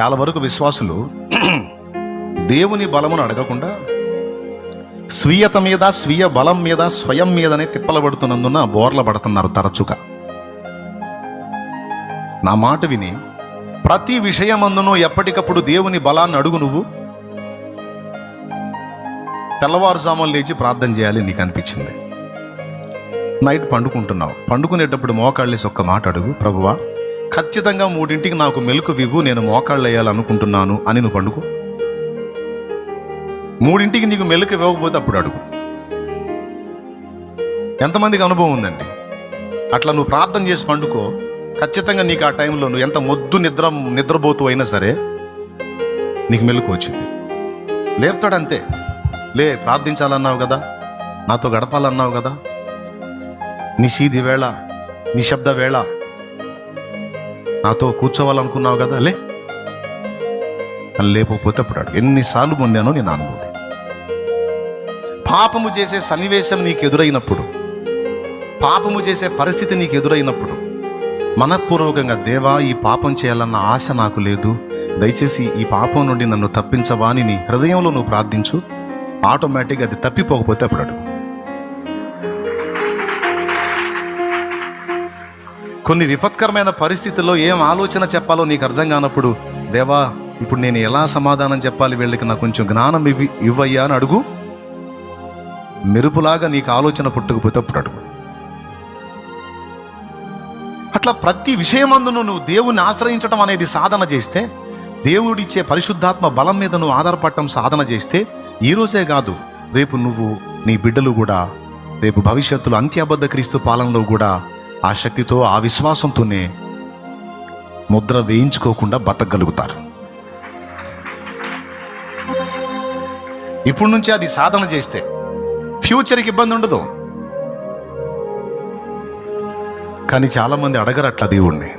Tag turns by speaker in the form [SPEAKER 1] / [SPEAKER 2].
[SPEAKER 1] చాలా వరకు విశ్వాసులు దేవుని బలమును అడగకుండా స్వీయత మీద స్వీయ బలం మీద స్వయం మీదనే తిప్పలబడుతున్నందున బోర్ల పడుతున్నారు తరచుగా. నా మాట విని ప్రతి విషయమందును ఎప్పటికప్పుడు దేవుని బలాన్ని అడుగు నువ్వు. తెల్లవారుజామున లేచి ప్రార్థన చేయాలి నీకు అనిపించింది. నైట్ పండుకుంటున్నావు. పండుకునేటప్పుడు మోకాళ్ళేసి ఒక్క మాట అడుగు ప్రభువా ఖచ్చితంగా మూడింటికి నాకు మెలకు వివ్వు నేను మోకాళ్ళు వేయాలనుకుంటున్నాను అని నువ్వు పండుకో. మూడింటికి నీకు మెలకు ఇవ్వకపోతే అప్పుడు అడుగు. ఎంతమందికి అనుభవం ఉందండి? అట్లా నువ్వు ప్రార్థన చేసి పండుకో. ఖచ్చితంగా నీకు ఆ టైంలో నువ్వు ఎంత మొద్దు నిద్ర నిద్రపోతూ అయినా సరే నీకు మెలకు వచ్చింది. లేపుతాడంతే. లే ప్రార్థించాలన్నావు కదా. నాతో గడపాలన్నావు కదా. నిషీది వేళ నిశ్శబ్ద వేళ నాతో కూర్చోవాలనుకున్నావు కదా లే. అని లేకపోతే అప్పుడు ఎన్నిసార్లు పొందానో నేను అనుభూతి పాపము చేసే సన్నివేశం నీకు ఎదురైనప్పుడు పాపము చేసే పరిస్థితి నీకు ఎదురైనప్పుడు మనఃపూర్వకంగా దేవా ఈ పాపం చేయాలన్న ఆశ నాకు లేదు. దయచేసి ఈ పాపం నుండి నన్ను తప్పించవా అని నీ హృదయంలో నువ్వు ప్రార్థించు. ఆటోమేటిక్గా అది తప్పిపోకపోతే అప్పుడు అడుగు. కొన్ని విపత్కరమైన పరిస్థితుల్లో ఏం ఆలోచన చెప్పాలో నీకు అర్థం కానప్పుడు దేవా ఇప్పుడు నేను ఎలా సమాధానం చెప్పాలి వీళ్ళకి? నాకు కొంచెం జ్ఞానం ఇవ్వి ఇవ్వయ్యా అని అడుగు. మెరుపులాగా నీకు ఆలోచన పుట్టుకుపోతే అప్పుడు అడుగు. అట్లా ప్రతి విషయమందును నువ్వు దేవుణ్ణి ఆశ్రయించడం అనేది సాధన చేస్తే దేవుడిచ్చే పరిశుద్ధాత్మ బలం మీద నువ్వు ఆధారపడటం సాధన చేస్తే ఈరోజే కాదు రేపు నువ్వు నీ బిడ్డలు కూడా రేపు భవిష్యత్తులో అంత్యబద్ధ క్రీస్తు పాలనలో కూడా ఆ శక్తితో ఆ విశ్వాసంతోనే ముద్ర వేయించుకోకుండా బతకగలుగుతారు. ఇప్పుడు నుంచి అది సాధన చేస్తే ఫ్యూచర్కి ఇబ్బంది ఉండదు. కానీ చాలామంది అడగరు అట్లా దేవుణ్ణి.